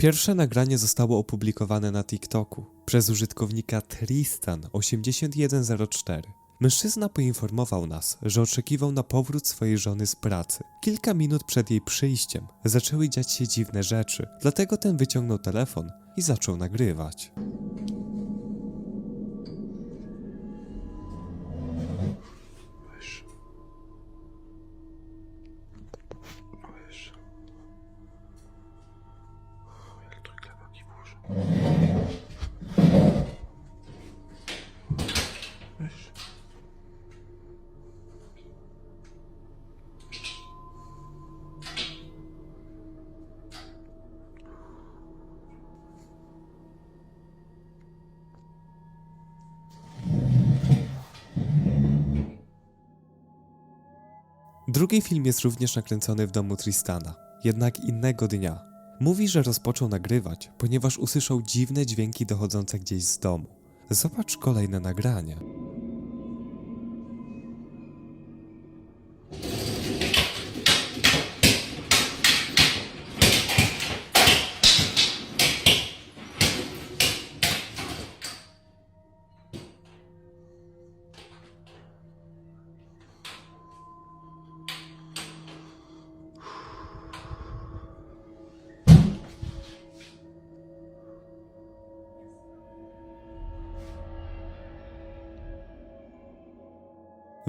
Pierwsze nagranie zostało opublikowane na TikToku przez użytkownika Tristan8104. Mężczyzna poinformował nas, że oczekiwał na powrót swojej żony z pracy. Kilka minut przed jej przyjściem zaczęły dziać się dziwne rzeczy, dlatego ten wyciągnął telefon i zaczął nagrywać. Drugi film jest również nakręcony w domu Tristana, jednak innego dnia. Mówi, że rozpoczął nagrywać, ponieważ usłyszał dziwne dźwięki dochodzące gdzieś z domu. Zobacz kolejne nagranie.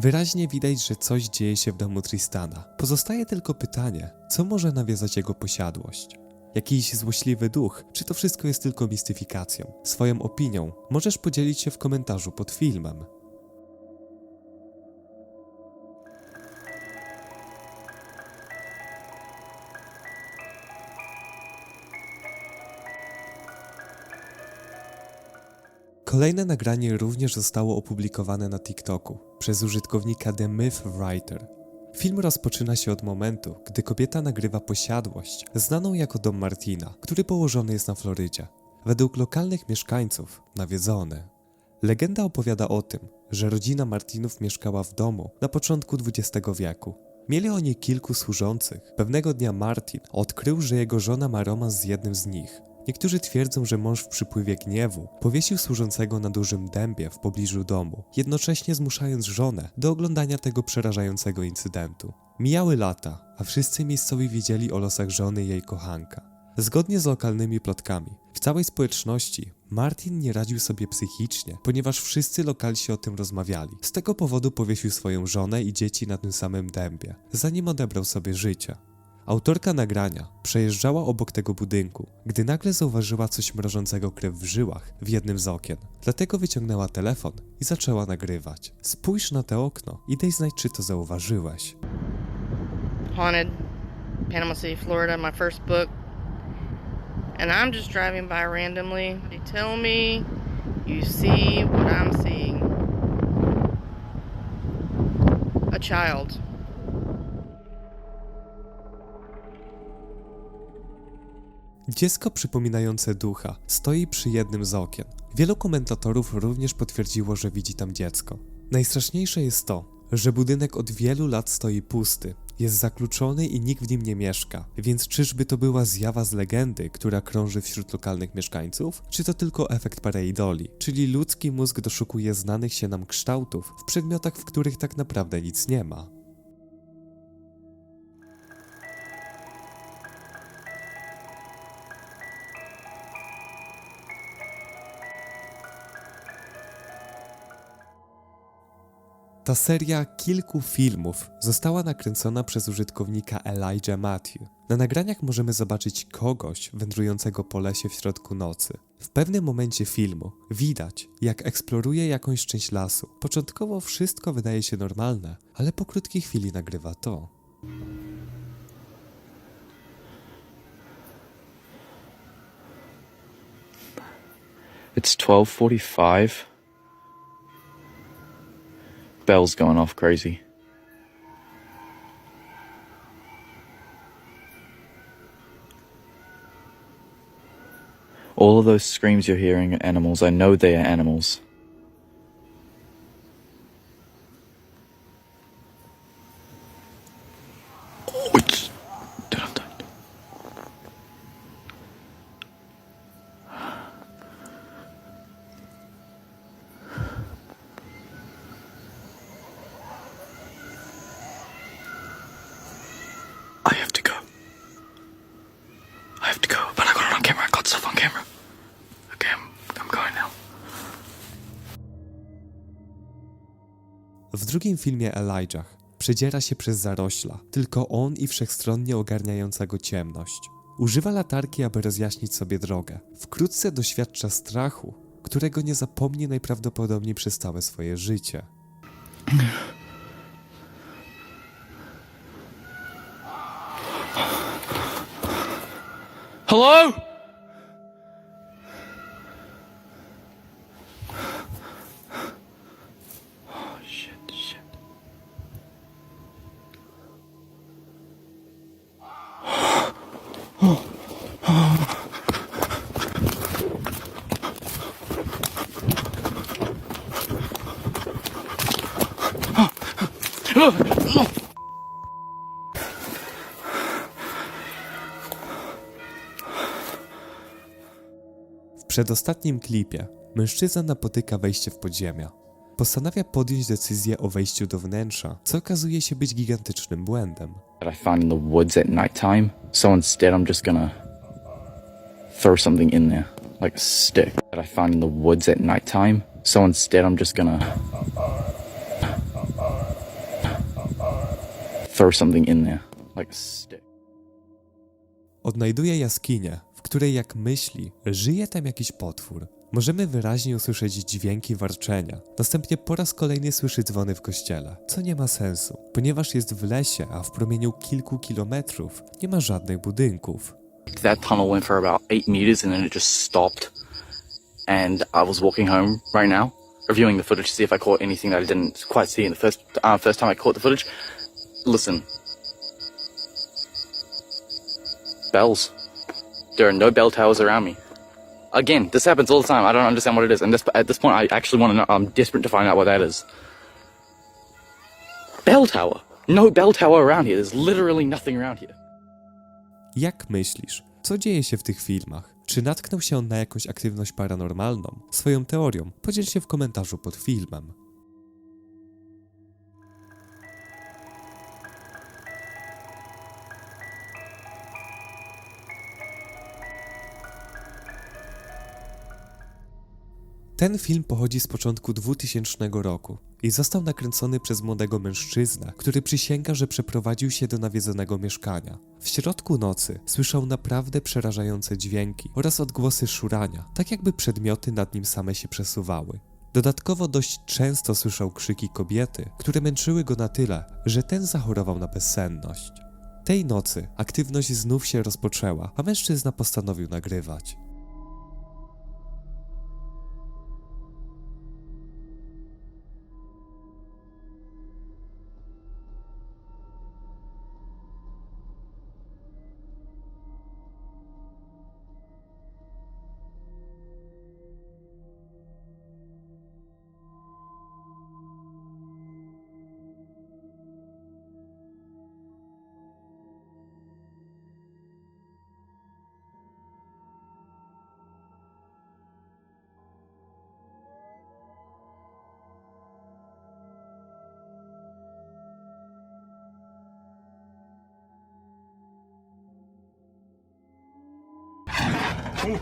Wyraźnie widać, że coś dzieje się w domu Tristana. Pozostaje tylko pytanie, co może nawiązać jego posiadłość? Jakiś złośliwy duch, czy to wszystko jest tylko mistyfikacją? Swoją opinią możesz podzielić się w komentarzu pod filmem. Kolejne nagranie również zostało opublikowane na TikToku przez użytkownika The Myth Writer. Film rozpoczyna się od momentu, gdy kobieta nagrywa posiadłość znaną jako dom Martina, który położony jest na Florydzie. Według lokalnych mieszkańców nawiedzony. Legenda opowiada o tym, że rodzina Martinów mieszkała w domu na początku XX wieku. Mieli oni kilku służących. Pewnego dnia Martin odkrył, że jego żona ma romans z jednym z nich. Niektórzy twierdzą, że mąż w przypływie gniewu powiesił służącego na dużym dębie w pobliżu domu, jednocześnie zmuszając żonę do oglądania tego przerażającego incydentu. Mijały lata, a wszyscy miejscowi wiedzieli o losach żony i jej kochanka. Zgodnie z lokalnymi plotkami, w całej społeczności Martin nie radził sobie psychicznie, ponieważ wszyscy lokalsi o tym rozmawiali. Z tego powodu powiesił swoją żonę i dzieci na tym samym dębie, zanim odebrał sobie życie. Autorka nagrania przejeżdżała obok tego budynku, gdy nagle zauważyła coś mrożącego krew w żyłach w jednym z okien. Dlatego wyciągnęła telefon i zaczęła nagrywać. Spójrz na te okno i daj znać, czy to zauważyłeś. Haunted, Panama City, Florida, my first book. And I'm just driving by randomly. They tell me you see what I'm seeing a child. Dziecko przypominające ducha stoi przy jednym z okien. Wielu komentatorów również potwierdziło, że widzi tam dziecko. Najstraszniejsze jest to, że budynek od wielu lat stoi pusty. Jest zakluczony i nikt w nim nie mieszka, więc czyżby to była zjawa z legendy, która krąży wśród lokalnych mieszkańców? Czy to tylko efekt pareidoli, czyli ludzki mózg doszukuje znanych się nam kształtów w przedmiotach, w których tak naprawdę nic nie ma? Ta seria kilku filmów została nakręcona przez użytkownika Elijah Matthew. Na nagraniach możemy zobaczyć kogoś wędrującego po lesie w środku nocy. W pewnym momencie filmu widać, jak eksploruje jakąś część lasu. Początkowo wszystko wydaje się normalne, ale po krótkiej chwili nagrywa to. It's 12:45. Bell's going off crazy. All of those screams you're hearing are animals. I know they are animals. I have to go. I have to go, but I got it on camera. I got stuff on camera. Okay, I'm, I'm going now. W drugim filmie Elijah przedziera się przez zarośla, tylko on i wszechstronnie ogarniająca go ciemność. Używa latarki, aby rozjaśnić sobie drogę. Wkrótce doświadcza strachu, którego nie zapomni najprawdopodobniej przez całe swoje życie. Hello? Oh, przedostatnim klipie mężczyzna napotyka wejście w podziemia. Postanawia podjąć decyzję o wejściu do wnętrza, co okazuje się być gigantycznym błędem. That I find in the woods at nighttime. So instead, I'm just gonna throw something in there, like a stick. That I find in the woods at nighttime. So instead, I'm just gonna throw something in there, like a stick. Odnajduje jaskinię, której jak myśli, żyje tam jakiś potwór. Możemy wyraźnie usłyszeć dźwięki warczenia. Następnie po raz kolejny słyszy dzwony w kościele, co nie ma sensu, ponieważ jest w lesie, a w promieniu kilku kilometrów nie ma żadnych budynków. That tunnel went for about eight meters and then it just stopped. And I was walking home right now, reviewing the footage to see if I caught anything that I didn't quite see in the first uh, first time I caught the footage. Listen, bells. There are no bell towers around me. Again, this happens all the time. I don't understand what it is, and this, at this point, I actually want to know. I'm desperate to find out what that is. Bell tower. No bell tower around here. There's literally nothing around here. Jak myślisz, co dzieje się w tych filmach? Czy natknął się on na jakąś aktywność paranormalną? Swoją teorią podziel się w komentarzu pod filmem. Ten film pochodzi z początku 2000 roku i został nakręcony przez młodego mężczyznę, który przysięga, że przeprowadził się do nawiedzonego mieszkania. W środku nocy słyszał naprawdę przerażające dźwięki oraz odgłosy szurania, tak jakby przedmioty nad nim same się przesuwały. Dodatkowo dość często słyszał krzyki kobiety, które męczyły go na tyle, że ten zachorował na bezsenność. Tej nocy aktywność znów się rozpoczęła, a mężczyzna postanowił nagrywać. Oh,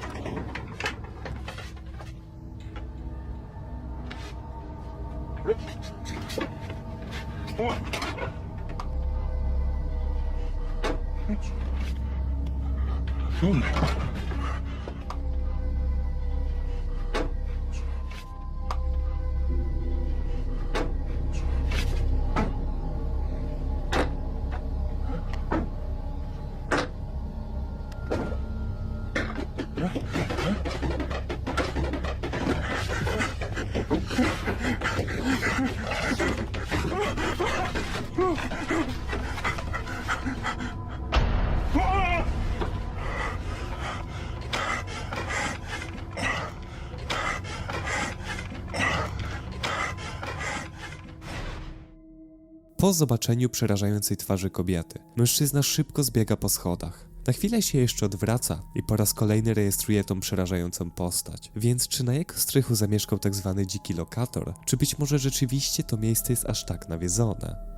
my God. Po zobaczeniu przerażającej twarzy kobiety, mężczyzna szybko zbiega po schodach. Na chwilę się jeszcze odwraca i po raz kolejny rejestruje tą przerażającą postać. Więc czy na jego strychu zamieszkał tak zwany dziki lokator, czy być może rzeczywiście to miejsce jest aż tak nawiedzone?